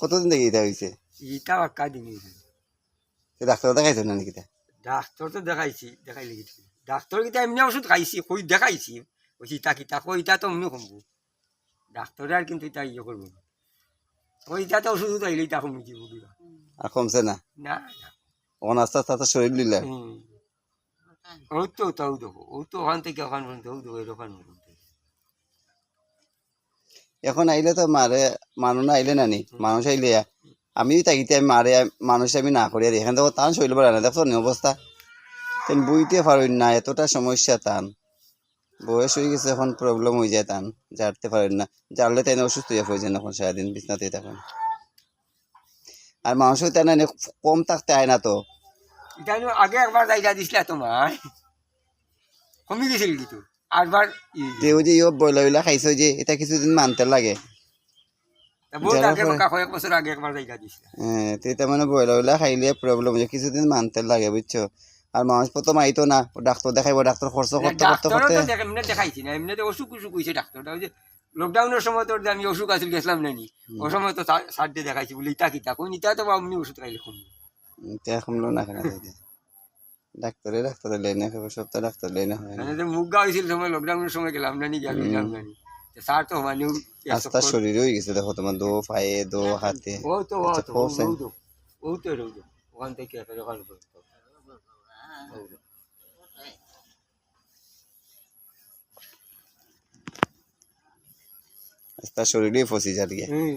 কতদিন থেকে এটা হয়েছে ইটা বাক্কা দিন ডাক্তার দেখাইছো না নাকি ডাক্তার তো দেখাইছি দেখাই লেগেছি ডাক্তার কিতা এমনি ওষুধ খাইছি কই দেখাইছি? ওই ইটা কিতা কই ইটা তো এমনি কমবো। ডাক্তারে আর কিন্তু ইটা ইয়ে করব না। ওই ইটা তো ওষুধ আইলে ইটা কমি দিব কিবা আর কমছে না? না ওখান আস্তে আস্তে আস্তে শরীর লিলা। ওই তো তাও দেখো ওই তো ওখান থেকে ওখান পর্যন্ত ওই দেখো এরকম এখন আইলে তো মারে মানুষ না আইলে নানি মানুষ আইলে আমি তাকিতে আমি মারে মানুষ আমি না করি আর এখান থেকে টান শৈল পারে না দেখো অবস্থা তেন বইতে পারেন না এতটা সমস্যা টান। বয়স হয়ে গেছে এখন প্রবলেম হয়ে যায় টান জারতে পারেন না। জারলে তাই অসুস্থ হয়ে পড়ছেন এখন সারাদিন বিছনাতেই থাকেন। আর মানুষ তাই না কম থাকতে আয় না তো। আগে একবার জায়গা দিছিল তোমার কমি গেছিল কিন্তু আটবার যে ওই যে ইয়ে বইলা উইলা খাইছো যে এটা কিছুদিন মানতে লাগে। তা বহুত যারা আগে পরে- কাকা কয়েক বছর আগে একবার জায়গা দিছিল হ্যাঁ তো এটা মানে বইলা উইলা খাইলে প্রবলেম কিছুদিন মানতে লাগে বুঝছ আর মানুষ প্রথম আইতো না ডাক্তার দেখাইবো ডাক্তার খরচ করতে করতে করতে এমনি দেখাইছি না এমনি অসুখ অসুখ হয়েছে ডাক্তারটা ওই যে লকডাউনের সময় তোর যে আমি অসুখ আছিল গেছিলাম নানি ওই সময় তো সার দিয়ে দেখাইছি বলে ইটা কিতা কোন ইটা তো অমনি ওষুধ খাইলে কমলো না তাইলে? ডাক্তারে ডাক্তারের লাইনে খাবে সপ্তাহ ডাক্তার লাইনে হয় না মানে যে মুখ গা হয়েছিল সময় লকডাউনের সময় গেলাম নানি গিয়া গেলাম নানি তো স্যার তো মানেও আস্তা শরীর হয়ে গেছে দেখো তোমার দো পায়ে দো হাতে ও তো ও আচ্ছা, তো পৌঁছে। ও তো ও তো ও তো ওখান থেকে একেবারে ওখান পর্যন্ত ও তো। আস্তা শরীরই ফসি যার গিয়ে হুম